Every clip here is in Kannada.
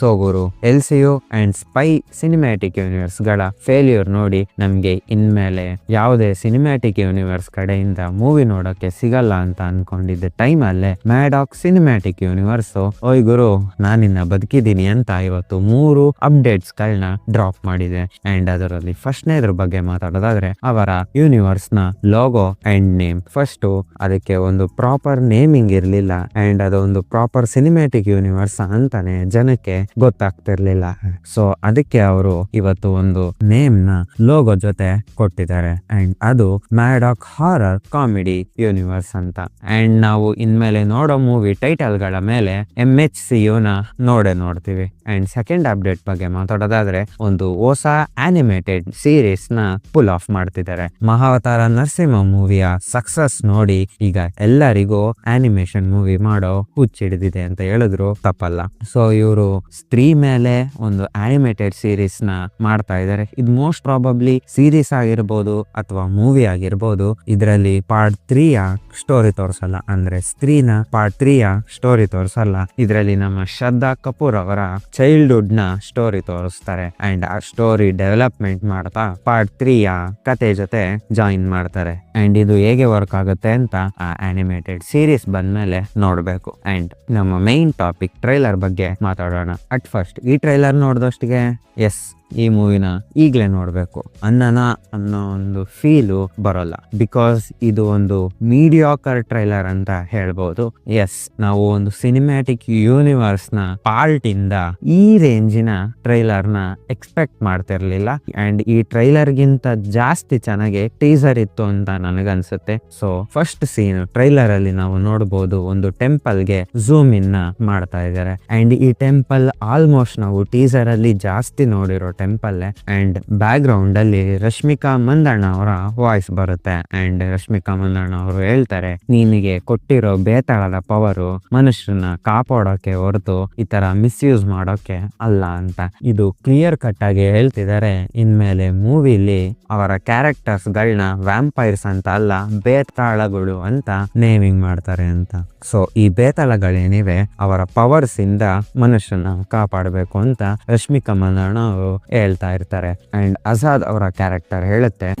ಸೋಗುರು L C U and spy cinematic ಯೂನಿವರ್ಸ್ಗಳ failure ನೋಡಿ ನಮ್ಗೆ ಇನ್ಮೇಲೆ ಯಾವುದೇ ಸಿನಿಮ್ಯಾಟಿಕ್ ಯೂನಿವರ್ಸ್ ಕಡೆಯಿಂದ ಮೂವಿ ನೋಡೋಕೆ ಸಿಗಲ್ಲ ಅಂತ ಅನ್ಕೊಂಡಿದ್ದ ಟೈಮ್ ಅಲ್ಲೇ ಮ್ಯಾಡಾಕ್ ಸಿನಿಮ್ಯಾಟಿಕ್ ಯೂನಿವರ್ಸ್, ಓಯ್ ಗುರು, ನಾನಿನ್ನ ಬದುಕಿದ್ದೀನಿ ಅಂತ ಇವತ್ತು ಮೂರು ಅಪ್ಡೇಟ್ಸ್ ಗಳನ್ನ ಡ್ರಾಪ್ ಮಾಡಿದೆ. ಅಂಡ್ ಅದರಲ್ಲಿ ಫಸ್ಟ್ನೇದ್ರ ಬಗ್ಗೆ ಮಾತಾಡೋದಾದ್ರೆ, ಅವರ ಯೂನಿವರ್ಸ್ನ ಲೋಗೋ ಅಂಡ್ ನೇಮ್. ಫಸ್ಟ್ ಅದಕ್ಕೆ ಒಂದು ಪ್ರಾಪರ್ ನೇಮಿಂಗ್ ಇರಲಿಲ್ಲ. ಅಂಡ್ ಅದೊಂದು ಪ್ರಾಪರ್ ಸಿನಿಮ್ಯಾಟಿಕ್ ಯೂನಿವರ್ಸ್ ಅಂತಾನೆ ಜನಕ್ಕೆ ಗೊತ್ತಾಗ್ತಿರ್ಲಿಲ್ಲ. ಸೊ ಅದಕ್ಕೆ ಅವರು ಇವತ್ತು ಒಂದು ನೇಮ್ನ ಲೋಗೋ ಜೊತೆ ಕೊಟ್ಟಿದ್ದಾರೆ. ಅಂಡ್ ಅದು ಮ್ಯಾಡಾಕ್ ಹಾರರ್ ಕಾಮಿಡಿ ಯೂನಿವರ್ಸ್ ಅಂತ. ಅಂಡ್ ನಾವು ಇನ್ಮೇಲೆ ನೋಡೋ ಮೂವಿ ಟೈಟಲ್ಗಳ ಮೇಲೆ ಎಂ ಎಚ್ ಸಿ ನ ನೋಡೇ ನೋಡ್ತೀವಿ. ಅಂಡ್ ಸೆಕೆಂಡ್ ಅಪ್ಡೇಟ್ ಬಗ್ಗೆ ಮಾತಾಡೋದಾದ್ರೆ, ಒಂದು ಹೊಸ ಆನಿಮೇಟೆಡ್ ಸೀರೀಸ್ನ ಪುಲ್ ಆಫ್ ಮಾಡ್ತಿದ್ದಾರೆ. ಮಹಾವತಾರ ನರಸಿಂಹ ಮೂವಿಯ ಸಕ್ಸಸ್ ನೋಡಿ ಈಗ ಎಲ್ಲರಿಗೂ ಆನಿಮೇಷನ್ ಮೂವಿ ಮಾಡೋ ಹುಚ್ಚಿಡಿದಿದೆ ಅಂತ ಹೇಳಿದ್ರು ತಪ್ಪಲ್ಲ. ಸೊ ಇವರು ಸ್ತ್ರೀ ಮೇಲೆ ಒಂದು ಆನಿಮೇಟೆಡ್ ಸೀರೀಸ್ನ ಮಾಡ್ತಾ ಇದ್ದಾರೆ. ಇದು ಮೋಸ್ಟ್ ಪ್ರಾಬಬ್ಲಿ ಸೀರೀಸ್ ಆಗಿರ್ಬೋದು ಅಥವಾ ಮೂವಿ ಆಗಿರ್ಬೋದು. ಇದರಲ್ಲಿ ಪಾರ್ಟ್ ತ್ರೀಯ ಸ್ಟೋರಿ ತೋರಿಸಲ್ಲ. ಅಂದ್ರೆ ಸ್ತ್ರೀನ ಪಾರ್ಟ್ ತ್ರೀಯ ಸ್ಟೋರಿ ತೋರಿಸಲ್ಲ. ಇದರಲ್ಲಿ ನಮ್ಮ ಶ್ರದ್ಧಾ ಕಪೂರ್ ಅವರ ಚೈಲ್ಡ್ಹುಡ್ನ ಸ್ಟೋರಿ ತೋರಿಸ್ತಾರೆ. ಅಂಡ್ ಆ ಸ್ಟೋರಿ ಡೆವಲಪ್ಮೆಂಟ್ ಮಾಡ್ತಾ ಪಾರ್ಟ್ ತ್ರೀಯ ಕತೆ ಜೊತೆ ಜಾಯಿನ್ ಮಾಡ್ತಾರೆ. ಅಂಡ್ ಇದು ಹೇಗೆ ವರ್ಕ್ ಆಗುತ್ತೆ ಅಂತ ಆ ಆನಿಮೇಟೆಡ್ ಸೀರೀಸ್ ಬಂದ್ಮೇಲೆ ನೋಡ್ಬೇಕು. ಅಂಡ್ ನಮ್ಮ ಮೈನ್ ಟಾಪಿಕ್ ಟ್ರೈಲರ್ ಬಗ್ಗೆ ಮಾತಾಡೋಣ. ಅಟ್ ಫಸ್ಟ್ ಈ ಟ್ರೈಲರ್ ನೋಡಿದಷ್ಟಿಗೆ ಎಸ್ ಈ ಮೂವಿನ ಈಗಲೇ ನೋಡಬೇಕು. ಅನ್ನನ ಅನ್ನೋ ಒಂದು ಫೀಲು ಬರೋಲ್ಲ. ಬಿಕಾಸ್ ಇದು ಒಂದು ಮೀಡಿಯಾಕರ್ ಟ್ರೈಲರ್ ಅಂತ ಹೇಳ್ಬೋದು. ಎಸ್ ನಾವು ಒಂದು ಸಿನಿಮ್ಯಾಟಿಕ್ ಯೂನಿವರ್ಸ್ನ ಪಾರ್ಟ್ ಇಂದ ಈ ರೇಂಜಿನ ಟ್ರೈಲರ್ನ ಎಕ್ಸ್ಪೆಕ್ಟ್ ಮಾಡ್ತಿರ್ಲಿಲ್ಲ. ಅಂಡ್ ಈ ಟ್ರೈಲರ್ ಗಿಂತ ಜಾಸ್ತಿ ಚೆನ್ನಾಗಿ ಟೀಸರ್ ಇತ್ತು ಅಂತ ನನಗನ್ಸುತ್ತೆ. ಸೊ ಫಸ್ಟ್ ಸೀನ್ ಟ್ರೈಲರ್ ಅಲ್ಲಿ ನಾವು ನೋಡಬಹುದು ಒಂದು ಟೆಂಪಲ್ಗೆ ಝೂಮ್ ಇನ್ ಮಾಡ್ತಾ ಇದ್ದಾರೆ. ಅಂಡ್ ಈ ಟೆಂಪಲ್ ಆಲ್ಮೋಸ್ಟ್ ನಾವು ಟೀಸರ್ ಅಲ್ಲಿ ಜಾಸ್ತಿ ನೋಡಿರೋ ಟೆಂಪಲ್ ಅಂಡ್ ಬ್ಯಾಕ್ ಗ್ರೌಂಡ್ ಅಲ್ಲಿ ರಶ್ಮಿಕಾ ಮಂದಣ್ಣ ಅವರ ವಾಯ್ಸ್ ಬರುತ್ತೆ. ಅಂಡ್ ರಶ್ಮಿಕಾ ಮಂದಣ್ಣ ಅವರು ಹೇಳ್ತಾರೆ, ನಿನಗೆ ಕೊಟ್ಟಿರೋ ಬೇತಾಳದ ಪವರು ಮನುಷ್ಯರನ್ನ ಕಾಪಾಡೋಕೆ ಹೊರತು ಈ ತರ ಮಿಸ್ಯೂಸ್ ಮಾಡೋಕೆ ಅಲ್ಲ ಅಂತ. ಇದು ಕ್ಲಿಯರ್ ಕಟ್ ಆಗಿ ಹೇಳ್ತಿದ್ದಾರೆ. ಇನ್ಮೇಲೆ ಮೂವಿಲಿ ಅವರ ಕ್ಯಾರೆಕ್ಟರ್ಸ್ ಗಳನ್ನ ವ್ಯಾಂಪೈರ್ಸ್ ಅಂತ ಅಲ್ಲ, ಬೇತಾಳಗಳು ಅಂತ ನೇಮಿಂಗ್ ಮಾಡ್ತಾರೆ ಅಂತ. ಸೊ ಈ ಬೇತಾಳಗಳೇನಿವೆ, ಅವರ ಪವರ್ಸ್ ಇಂದ ಮನುಷ್ಯನ ಕಾಪಾಡಬೇಕು ಅಂತ ರಶ್ಮಿಕಾ ಮಂದಣ್ಣ ಅವರು ಹೇಳ್ತಾ ಇರ್ತಾರೆ. ಅಂಡ್ ಅಸಾದ್ ಅವರ ಕ್ಯಾರೆಕ್ಟರ್ ಹೇಳುತ್ತೆ.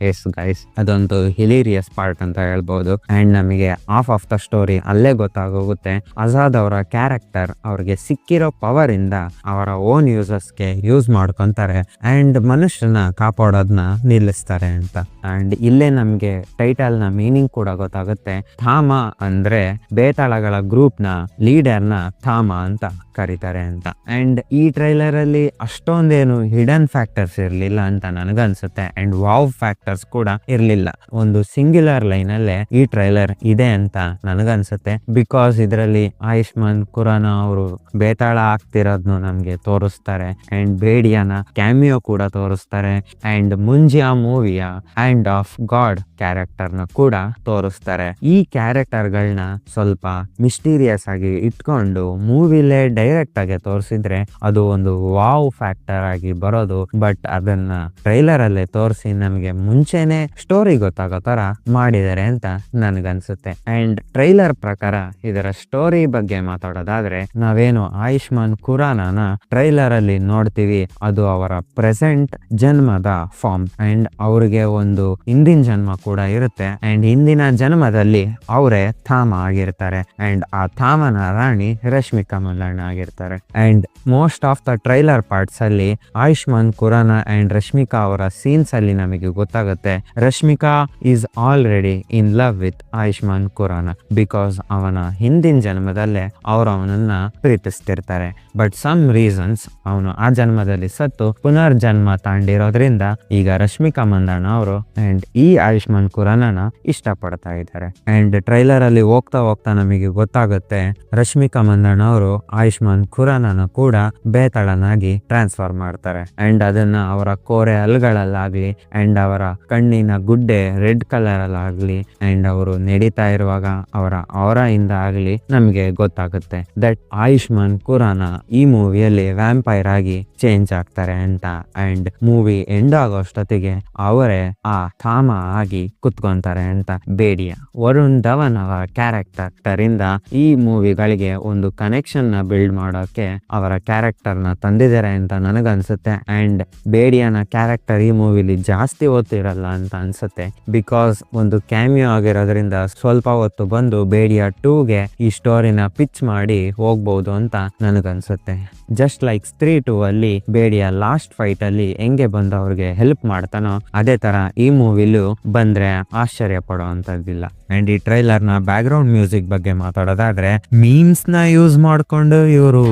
ಎಸ್ ಗೈಸ್ ಅದೊಂದು ಹಿಲೀರಿಯಸ್ ಪಾರ್ಟ್ ಅಂತ ಹೇಳ್ಬೋದು. ಅಂಡ್ ನಮಗೆ ಆಫ್ ಆಫ್ ದ ಸ್ಟೋರಿ ಅಲ್ಲೇ ಗೊತ್ತಾಗೋಗುತ್ತೆ. ಆಜಾದ್ ಅವರ ಕ್ಯಾರೆಕ್ಟರ್ ಅವ್ರಿಗೆ ಸಿಕ್ಕಿರೋ ಪವರ್ ಇಂದ ಅವರ ಓನ್ ಯೂಸರ್ಸ್ಗೆ ಯೂಸ್ ಮಾಡ್ಕೊಂತಾರೆ. ಅಂಡ್ ಮನುಷ್ಯನ ಕಾಪಾಡೋದನ್ನ ನಿಲ್ಲಿಸ್ತಾರೆ ಅಂತ. ಅಂಡ್ ಇಲ್ಲೇ ನಮಗೆ ಟೈಟಲ್ನ ಮೀನಿಂಗ್ ಕೂಡ ಗೊತ್ತಾಗುತ್ತೆ. ಥಾಮ ಅಂದ್ರೆ ಬೇತಾಳಗಳ ಗ್ರೂಪ್ನ ಲೀಡರ್ನ ಥಾಮ ಅಂತ ಕರೀತಾರೆ ಅಂತ. ಅಂಡ್ ಈ ಟ್ರೈಲರ್ ಅಲ್ಲಿ ಅಷ್ಟೊಂದೇನು ಹಿಡನ್ ಫ್ಯಾಕ್ಟರ್ಸ್ ಇರ್ಲಿಲ್ಲ ಅಂತ ನನಗನ್ಸುತ್ತೆ. ಅಂಡ್ ವಾವ್ ಫ್ಯಾಕ್ಟರ್ಸ್ ಕೂಡ ಇರ್ಲಿಲ್ಲ. ಒಂದು ಸಿಂಗ್ಯುಲರ್ ಲೈನ್ ಅಲ್ಲೇ ಈ ಟ್ರೈಲರ್ ಇದೆ ಅಂತ ನನಗನ್ಸುತ್ತೆ. ಬಿಕಾಸ್ ಇದರಲ್ಲಿ ಆಯುಷ್ಮಾನ್, ಖುರಾನ ಅವರು ಬೇತಾಳ ಆಗ್ತಿರೋದ್ನು ನಮ್ಗೆ ತೋರಿಸ್ತಾರೆ. ಅಂಡ್ ಬೇಡಿಯಾನ ಕ್ಯಾಮಿಯೋ ಕೂಡ ತೋರಿಸ್ತಾರೆ. ಅಂಡ್ ಮುಂಜಿಯ ಮೂವಿಯ ಹ್ಯಾಂಡ್ ಆಫ್ ಗಾಡ್ ಕ್ಯಾರೆಕ್ಟರ್ನ ಕೂಡ ತೋರಿಸ್ತಾರೆ. ಈ ಕ್ಯಾರೆಕ್ಟರ್ ಗಳನ್ನ ಸ್ವಲ್ಪ ಮಿಸ್ಟೀರಿಯಸ್ ಆಗಿ ಇಟ್ಕೊಂಡು ಮೂವಿಲೇ ಡೈರೆಕ್ಟ್ ಆಗಿ ತೋರಿಸಿದ್ರೆ ಅದು ಒಂದು ವಾವ್ ಫ್ಯಾಕ್ಟರ್ ಆಗಿ ಬರೋದು. ಬಟ್ ಅದನ್ನ ಟ್ರೈಲರ್ ಅಲ್ಲೇ ತೋರಿಸಿ ನಮಗೆ ಮುಂಚೆನೆ ಸ್ಟೋರಿ ಗೊತ್ತಾಗೋ ತರ ಮಾಡಿದ್ದಾರೆ ಅಂತ ನನ್ಗನ್ಸುತ್ತೆ. ಅಂಡ್ ಟ್ರೈಲರ್ ಪ್ರಕಾರ ಇದರ ಸ್ಟೋರಿ ಬಗ್ಗೆ ಮಾತಾಡೋದಾದ್ರೆ ನಾವೇನು ಆಯುಷ್ಮಾನ್ ಖುರಾನ ಟ್ರೈಲರ್ ಅಲ್ಲಿ ನೋಡ್ತೀವಿ, ಅದು ಅವರ ಪ್ರೆಸೆಂಟ್ ಜನ್ಮದ ಫಾರ್ಮ್ ಅಂಡ್ ಅವ್ರಿಗೆ ಒಂದು ಹಿಂದಿನ ಜನ್ಮ ಕೂಡ ಇರುತ್ತೆ. ಅಂಡ್ ಹಿಂದಿನ ಜನ್ಮದಲ್ಲಿ ಅವರೇ ಥಾಮ ಆಗಿರ್ತಾರೆ. ಅಂಡ್ ಆ ಥಾಮನ ರಾಣಿ ರಶ್ಮಿಕಾ ಮಲ್ಲಣ್ಣ ಆಗಿರ್ತಾರೆ. And most of the trailer parts ಅಲ್ಲಿ ಆಯುಷ್ಮಾನ್ ಖುರಾನ ಅಂಡ್ ರಶ್ಮಿಕಾ ಅವರ ಸೀನ್ಸ್ ಅಲ್ಲಿ ನಮಗೆ ಗೊತ್ತಾಗುತ್ತೆ. Rashmika is already in love with Ayushmann Khurana because ಅವನ ಹಿಂದಿನ ಜನ್ಮದಲ್ಲೇ ಅವರು ಅವನನ್ನ ಪ್ರೀತಿಸ್ತಿರ್ತಾರೆ. ಬಟ್ ಸಮ್ ರೀಸನ್ಸ್ ಅವನು ಆ ಜನ್ಮದಲ್ಲಿ ಸತ್ತು ಪುನರ್ಜನ್ಮ ತಾಂಡಿರೋದ್ರಿಂದ ಈಗ ರಶ್ಮಿಕಾ ಮಂದಣ್ಣ ಅವರು ಅಂಡ್ ಈ ಆಯುಷ್ಮಾನ್ ಖುರಾನನ ಇಷ್ಟಪಡ್ತಾ ಇದ್ದಾರೆ. ಅಂಡ್ ಟ್ರೈಲರ್ ಅಲ್ಲಿ ಹೋಗ್ತಾ ಹೋಗ್ತಾ ನಮಗೆ ಗೊತ್ತಾಗುತ್ತೆ ರಶ್ಮಿಕಾ ಮಂದಣ್ಣ ಅವರು ಆಯುಷ್ಮಾನ್ ಖುರಾನನ ಕೂಡ ಬೇತಾಳನಾಗಿ ಟ್ರಾನ್ಸ್ಫರ್ ಮಾಡ್ತಾರೆ. ಅಂಡ್ ಅದನ್ನ ಅವರ ಕೋರೆ ಹಲ್ಗಳಲ್ಲಾಗ್ಲಿ ಅಂಡ್ ಅವರ ಕಣ್ಣಿನ ಗುಡ್ಡೆ ರೆಡ್ ಕಲರ್ ಅಲ್ಲಿ ಆಗ್ಲಿ ಅಂಡ್ ಅವರು ನಡೀತಾ ಇರುವಾಗ ಅವರ ಅವರ ಇಂದ ಆಗ್ಲಿ ನಮಗೆ ಗೊತ್ತಾಗುತ್ತೆ ದಟ್ ಆಯುಷ್ಮಾನ್ ಖುರಾನ ಈ ಮೂವಿಯಲ್ಲಿ ವ್ಯಾಂಪೈರ್ ಆಗಿ ಚೇಂಜ್ ಆಗ್ತಾರೆ ಅಂತ ಅಂಡ್ ಮೂವಿ ಎಂಡ್ ಆಗೋಷ್ಟೊತ್ತಿಗೆ ಅವರೇ ಆ ಥಾಮ ಆಗಿ ಕುತ್ಕೊಂತಾರೆ ಅಂತ ಬೇಡಿಯ. ವರುಣ್ ಧವನ್ ಅವರ ಕ್ಯಾರೆಕ್ಟರ್ ಇಂದ ಈ ಮೂವಿಗಳಿಗೆ ಒಂದು ಕನೆಕ್ಷನ್ನ ಬಿಲ್ಡ್ ಮಾಡೋಕೆ ಅವರ ಕ್ಯಾರೆಕ್ಟರ್ನ ತಂದಿದ್ದಾರೆ ಅಂತ ನನಗನ್ಸುತ್ತೆ ಅಂಡ್ ಬೇಡಿಯನ ಕ್ಯಾರೆಕ್ಟರ್ ಈ ಮೂವಿಲಿ ಜಾಸ್ತಿ ಹೊತ್ತಿರಲ್ಲ ಅಂತ ಅನ್ಸುತ್ತೆ. ಬಿಕಾಸ್ ಒಂದು ಕ್ಯಾಮಿಯೋ ಆಗಿರೋದ್ರಿಂದ ಸ್ವಲ್ಪ ಹೊತ್ತು ಬಂದು ಬೇಡಿಯ ಟೂಗೆ ಈ ಸ್ಟೋರಿನ ಪಿಚ್ ಮಾಡಿ ಹೋಗ್ಬಹುದು ಅಂತ ನನಗನ್ಸುತ್ತೆ. ಜಸ್ಟ್ ಲೈಕ್ ಸ್ತ್ರೀ ಟೂ ಅಲ್ಲಿ ಬೇಡಿಯ ಲಾಸ್ಟ್ ಫೈಟ್ ಅಲ್ಲಿ ಹೆಂಗೆ ಬಂದು ಅವ್ರಿಗೆ ಹೆಲ್ಪ್ ಮಾಡ್ತಾನೋ ಅದೇ ತರ ಈ ಮೂವಿಲು ಬಂದ್ರೆ ಆಶ್ಚರ್ಯ ಪಡೋ ಅಂತದಿಲ್ಲ ಅಂಡ್ ಈ ಟ್ರೈಲರ್ನ ಬ್ಯಾಕ್ ಗ್ರೌಂಡ್ ಮ್ಯೂಸಿಕ್ ಬಗ್ಗೆ ಮಾತಾಡೋದಾದ್ರೆ ಮೀಮ್ಸ್ನ ಯೂಸ್ ಮಾಡ್ಕೊಂಡು ಇವರು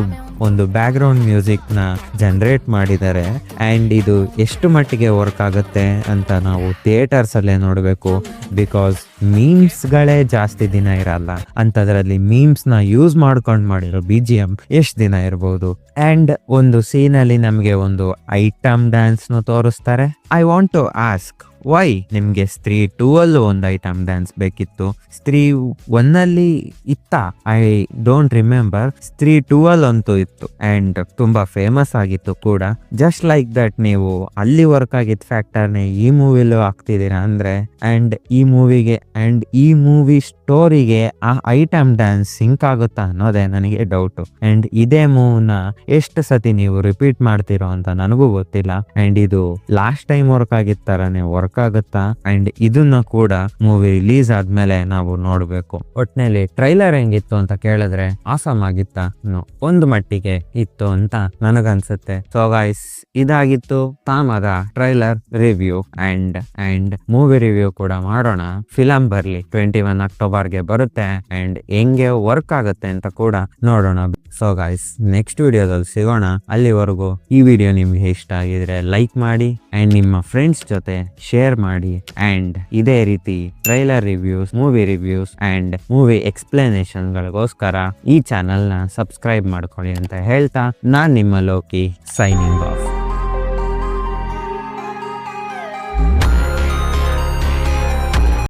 ಒಂದು ಬ್ಯಾಕ್ ಗ್ರೌಂಡ್ ಮ್ಯೂಸಿಕ್ನ ಜನರೇಟ್ ಮಾಡಿದ್ದಾರೆ. ಅಂಡ್ ಇದು ಎಷ್ಟು ಮಟ್ಟಿಗೆ ವರ್ಕ್ ಆಗುತ್ತೆ ಅಂತ ನಾವು ಥಿಯೇಟರ್ಸ್ ಅಲ್ಲೇ ನೋಡಬೇಕು ಬಿಕಾಸ್ ಮೀಮ್ಸ್ ಗಳೇ ಜಾಸ್ತಿ ದಿನ ಇರಲ್ಲ. ಅಂತದ್ರಲ್ಲಿ ಮೀಮ್ಸ್ನ ಯೂಸ್ ಮಾಡ್ಕೊಂಡು ಮಾಡಿರೋ ಬಿ ಜಿ ಎಂ ಎಷ್ಟು ದಿನ ಇರ್ಬೋದು? ಅಂಡ್ ಒಂದು ಸೀನ್ ಅಲ್ಲಿ ನಮಗೆ ಒಂದು ಐಟಮ್ ಡ್ಯಾನ್ಸ್ ನು ತೋರಿಸ್ತಾರೆ. I want to ask, why ನಿಮ್ಗೆ ಸ್ತ್ರೀ ಟೂ ಅಲ್ಲೂ ಒಂದು ಐಟಮ್ ಡ್ಯಾನ್ಸ್ ಬೇಕಿತ್ತು? ಸ್ತ್ರೀ ಒನ್ ಅಲ್ಲಿ ಇತ್ತ? I don't remember, Stree two ಅಲ್ಲಿ ಅಂತೂ ಇತ್ತು. ಅಂಡ್ ತುಂಬಾ ಫೇಮಸ್ ಆಗಿತ್ತು ಕೂಡ. ಜಸ್ಟ್ ಲೈಕ್ ದಟ್ ನೀವು ಅಲ್ಲಿ ವರ್ಕ್ ಆಗಿದ್ದ ಫ್ಯಾಕ್ಟರ್ನೇ ಈ ಮೂವಿಲೂ ಆಗ್ತಿದ್ದೀರಾ ಅಂದ್ರೆ, ಅಂಡ್ ಈ ಮೂವಿಗೆ ಅಂಡ್ ಈ ಮೂವಿ ಸ್ಟೋರಿಗೆ ಆ ಐಟಮ್ ಡ್ಯಾನ್ಸ್ ಸಿಂಕ್ ಆಗುತ್ತಾ ಅನ್ನೋದೇ ನನಗೆ ಡೌಟ್ ಅಂಡ್ ಇದೇ ಮೂವ್ನ ಎಷ್ಟು ಸತಿ ನೀವು ರಿಪೀಟ್ ಮಾಡ್ತಿರೋ ಅಂತ ನನಗೂ ಗೊತ್ತಿಲ್ಲ. ಅಂಡ್ ಇದು ಲಾಸ್ಟ್ ಟೈಮ್ ವರ್ಕ್ ಆಗಿದ ವರ್ಕ್ ಆಗುತ್ತಾ? ಅಂಡ್ ಇದನ್ನ ಕೂಡ ಮೂವಿ ರಿಲೀಸ್ ಆದ್ಮೇಲೆ ನಾವು ನೋಡ್ಬೇಕು. ಒಟ್ನಲ್ಲಿ ಟ್ರೈಲರ್ ಹೆಂಗಿತ್ತು ಅಂತ ಕೇಳಿದ್ರೆ ಆಸಮ್ ಆಗಿತ್ತಾ. ಒಂದು ಮಟ್ಟಿಗೆ ಇತ್ತು ಅಂತ ನನಗನ್ಸುತ್ತೆ. ಸೊ ಗಾಯ್ಸ್ ಇದಾಗಿತ್ತು ತಾಮದ trailer review and and movie review ಕೂಡ ಮಾಡೋಣ. ಫಿಲಂ ಬರ್ಲಿ ಟ್ವೆಂಟಿ ಒನ್ ಅಕ್ಟೋಬರ್ಗೆ ಬರುತ್ತೆ ಅಂಡ್ ಹೆಂಗೆ ವರ್ಕ್ ಆಗುತ್ತೆ ಅಂತ ಕೂಡ ನೋಡೋಣ. ಸೊ ಗಾಯ್ಸ್ ನೆಕ್ಸ್ಟ್ ವಿಡಿಯೋದಲ್ಲಿ ಸಿಗೋಣ. ಅಲ್ಲಿವರೆಗೂ ಈ ವಿಡಿಯೋ ನಿಮ್ಗೆ ಇಷ್ಟ ಆಗಿದ್ರೆ ಲೈಕ್ ಮಾಡಿ ಅಂಡ್ ನಿಮ್ಮ ಫ್ರೆಂಡ್ಸ್ ಜೊತೆ ಶೇರ್ ಮಾಡಿ ಅಂಡ್ ಇದೇ ರೀತಿ trailer reviews movie reviews and movie ಎಕ್ಸ್ಪ್ಲನೇಷನ್ಗಳಿಗೋಸ್ಕರ ಈ ಚಾನೆಲ್ನ ಸಬ್ಸ್ಕ್ರೈಬ್ ಮಾಡ್ಕೊಳ್ಳಿ ಅಂತ ಹೇಳ್ತಾ ನಾನು ನಿಮ್ಮ ಲೋಕಿ ಸೈನಿಂಗ್ ಆಫ್